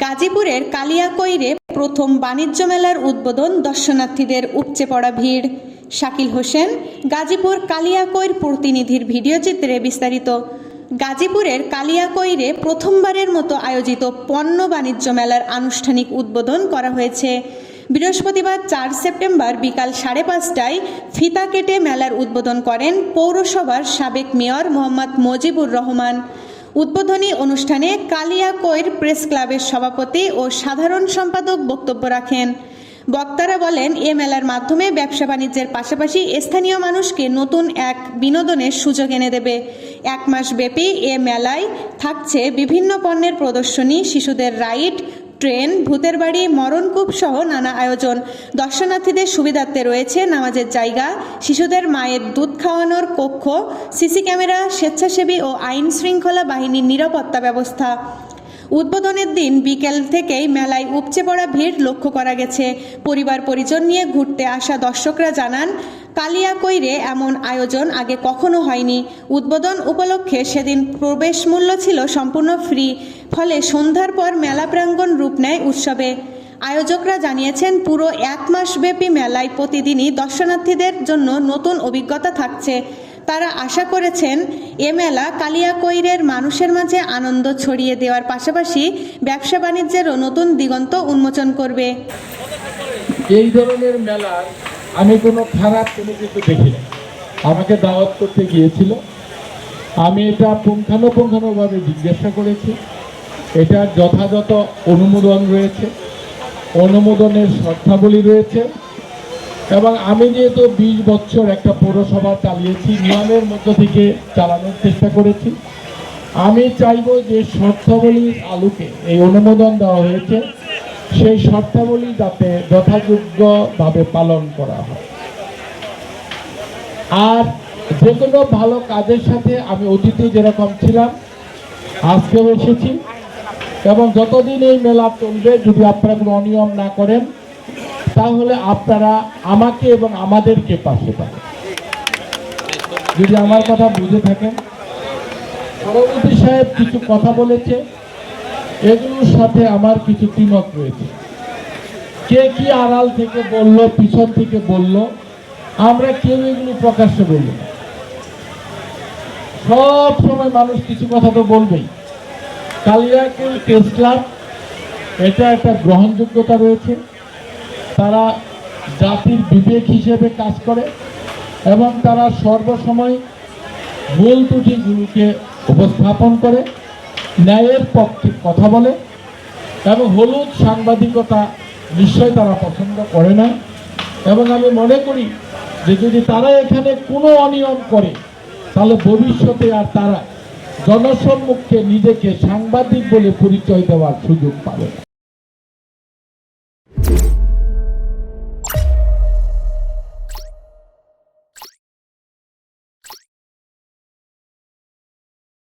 গাজীপুরের কালিয়াকৈরে প্রথম বাণিজ্য মেলার উদ্বোধন দর্শনার্থীদের উপচে পড়া ভিড়। শাকিল হোসেন, গাজীপুর কালিয়াকৈর প্রতিনিধির ভিডিও চিত্রে বিস্তারিত। গাজীপুরের কালিয়াকৈরে প্রথমবারের মতো আয়োজিত পণ্য বাণিজ্য মেলার আনুষ্ঠানিক উদ্বোধন করা হয়েছে। বৃহস্পতিবার চার সেপ্টেম্বর বিকাল সাড়ে পাঁচটায় ফিতা কেটে মেলার উদ্বোধন করেন পৌরসভার সাবেক মেয়র মোহাম্মদ মজিবুর রহমান। উদ্বোধনী অনুষ্ঠানে কালিয়াকৈর প্রেস ক্লাবের সভাপতি ও সাধারণ সম্পাদক বক্তব্য রাখেন। বক্তারা বলেন, এ মেলার মাধ্যমে ব্যবসা বাণিজ্যের পাশাপাশি স্থানীয় মানুষকে নতুন এক বিনোদনের সুযোগ এনে দেবে। এক মাস ব্যাপী এ মেলায় থাকছে বিভিন্ন পণ্যের প্রদর্শনী, শিশুদের রাইড ট্রেন, ভূতের বাড়ি, মরণকূপ সহ নানা আয়োজন। দর্শনার্থীদের সুবিধার্থে রয়েছে নামাজের জায়গা, শিশুদের মায়ের দুধ খাওয়ানোর কক্ষ, সিসি ক্যামেরা, স্বেচ্ছাসেবী ও আইন শৃঙ্খলা বাহিনীর নিরাপত্তা ব্যবস্থা। উদ্বোধনের দিন বিকেল থেকেই মেলায় উপচে পড়া ভিড় লক্ষ্য করা গেছে। পরিবার পরিজন নিয়ে ঘুরতে আসা দর্শকরা জানান কালিয়াকৈরে এমন আয়োজন আগে কখনো হয়নি। উদ্বোধন উপলক্ষে সেদিন প্রবেশ মূল্য ছিল সম্পূর্ণ ফ্রি, ফলে সন্ধ্যার পর মেলা প্রাঙ্গণ রূপ নেয় উৎসবে। আয়োজকরা জানিয়েছেন, পুরো এক মাস ব্যাপী মেলায় প্রতিদিনই দর্শনার্থীদের জন্য নতুন অভিজ্ঞতা থাকছে। তারা আশা করেছেন, এ মেলা কালিয়াকৈরের মানুষের মাঝে আনন্দ ছড়িয়ে দেওয়ার পাশাপাশি ব্যবসা বাণিজ্যেরও নতুন দিগন্ত উন্মোচন করবে। এই ধরনের মেলার আমি কোনো খারাপ কোনো কিছু দেখি না। আমাকে দাওয়াত করতে গিয়েছিল। আমি এটা পুঙ্খানুপুঙ্খানুভাবে জিজ্ঞাসা করেছি। এটার যথাযথ অনুমোদন রয়েছে। অনুমোদনের শর্তাবলী রয়েছে। এবং আমি যেহেতু বিশ বছর একটা পৌরসভা চালিয়েছি, নিয়মের মধ্য থেকে চালানোর চেষ্টা করেছি। আমি চাইব যে শর্তাবলীর আলোকে এই অনুমোদন দেওয়া হয়েছে। সেই শর্তাবলী যাতে যথাযোগ্যভাবে পালন করা হয়। আর যে কোনো ভালো কাজের সাথে আমি অতীতে যেরকম ছিলাম, আজকেও এসেছি। এবং যতদিন এই মেলা চলবে, যদি আপনারা কোনো অনিয়ম না করেন, তাহলে আপনারা আমাকে এবং আমাদেরকে পাশে পাবেন। যদি আমার কথা বুঝে থাকেন। সভাপতি সাহেব কিছু কথা বলেছে। এগুলোর সাথে আমার কিছু দ্বিমত রয়েছে। কে কি আড়াল থেকে বলল, পিছন থেকে বলল, আমরা কেউ এগুলো প্রকাশ্যে বলব না। সব সময় মানুষ কিছু কথা তো বলবেই। কালিয়াকুল প্রেস ক্লাব এটা একটা গ্রহণযোগ্যতা রয়েছে। তারা জাতির বিবেক হিসেবে কাজ করে এবং তারা সর্বসময় ভুল ত্রুটিগুলোকে উপস্থাপন করে। ন্যায়ের পক্ষে কথা বলে এবং হলুদ সাংবাদিকতা নিশ্চয় তারা পছন্দ করে না। এবং আমি মনে করি যে যদি তারা এখানে কোনো অনিয়ম করে, তাহলে ভবিষ্যতে আর তারা জনসম্মুখে নিজেকে সাংবাদিক বলে পরিচয় দেওয়ার সুযোগ পাবে